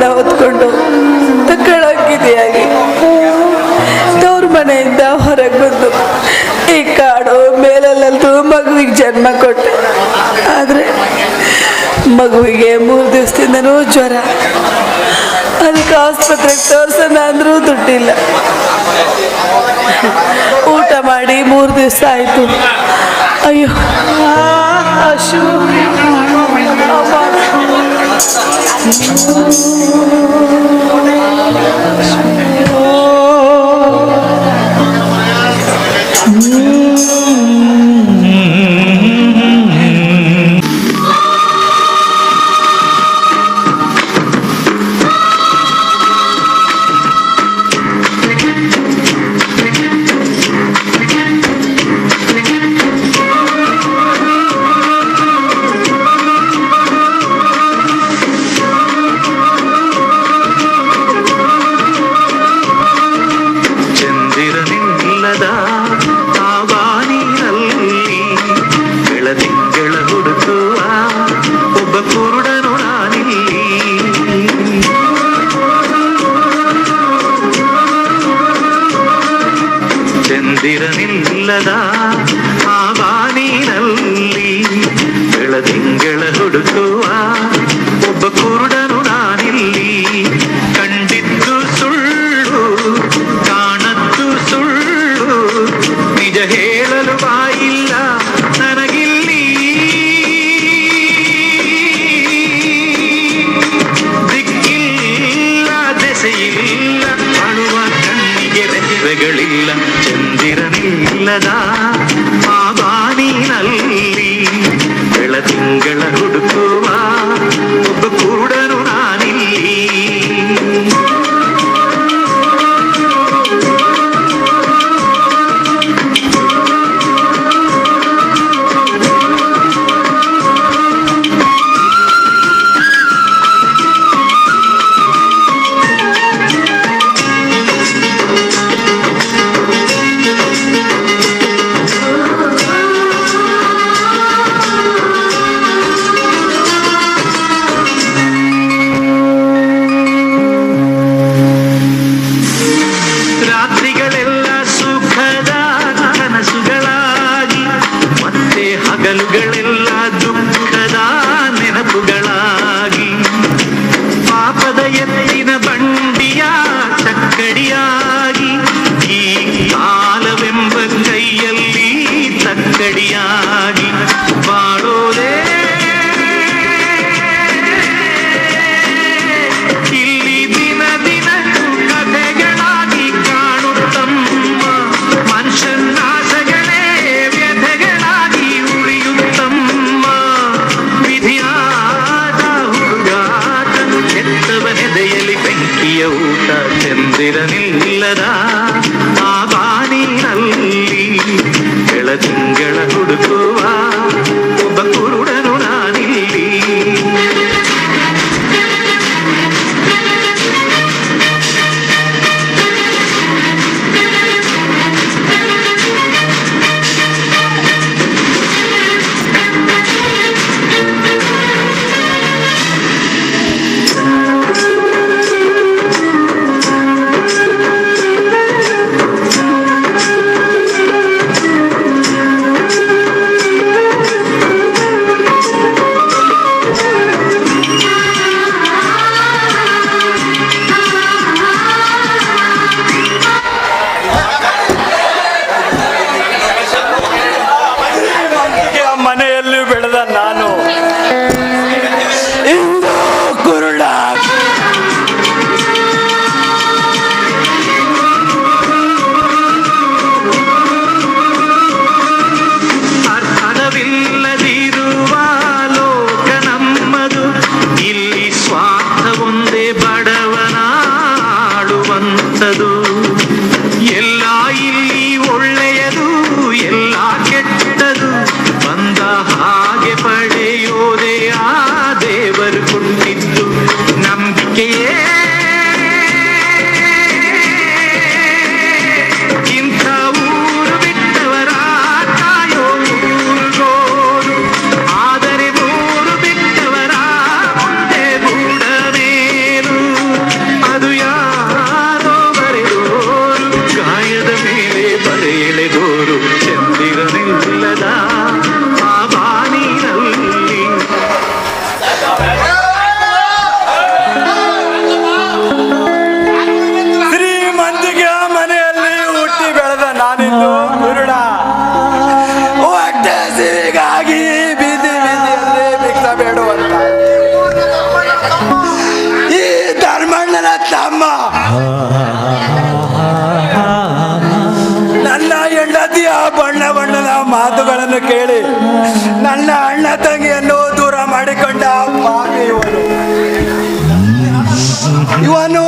ಹಣ ಹೊತ್ಕೊಂಡು ತಕ್ಕಳಾಗಿದೆಯಾಗಿ ತವ್ರ ಮನೆಯಿಂದ ಹೊರಗೆ ಬಂದು ಈ ಕಾಡು ಮೇಲೆಲ್ಲೂ ಮಗುವಿಗೆ ಜನ್ಮ ಕೊಟ್ಟೆ. ಆದರೆ ಮಗುವಿಗೆ ಮೂರು ದಿವಸದಿಂದನೂ ಜ್ವರ. ಅದಕ್ಕೆ ಆಸ್ಪತ್ರೆಗೆ ತೋರ್ಸೋಣ ಅಂದರೂ ದುಡ್ಡಿಲ್ಲ. ಊಟ ಮಾಡಿ ಮೂರು ದಿವಸ ಆಯಿತು. ಅಯ್ಯೋ ಅಶು Ooh. ಚಂದಿರನಿಲ್ಲದ ಆವಾನಿನಲ್ಲಿ ಬೆಳದಿಂಗಳ ಹುಡುಕುವ ಒಬ್ಬ ಕುರುಡನು ನಾನಿಲ್ಲಿ. ಕಂಡಿದ್ದು ಸುಳ್ಳು ಕಾಣದ್ದು ಸುಳ್ಳು ನಿಜ ಹೇಳಲು ಕಣ್ಣಿಗೆ ರೆಪ್ಪೆಗಳಿಲ್ಲ ಚಂದಿರನಿಲ್ಲದ ಚಂದಿರನಿಲ್ಲದ ಆ ಬಾನಿನಲ್ಲಿ ಬೆಳದಿಂಗಳ ಹುಡುಕುವ ಒಬ್ಬ ஞாயிலி உள்ளே ಬಣ್ಣ ಬಣ್ಣದ ಮಾತುಗಳನ್ನು ಕೇಳಿ ನನ್ನ ಅಣ್ಣ ತಂಗಿಯನ್ನು ದೂರ ಮಾಡಿಕೊಂಡ ಇವನು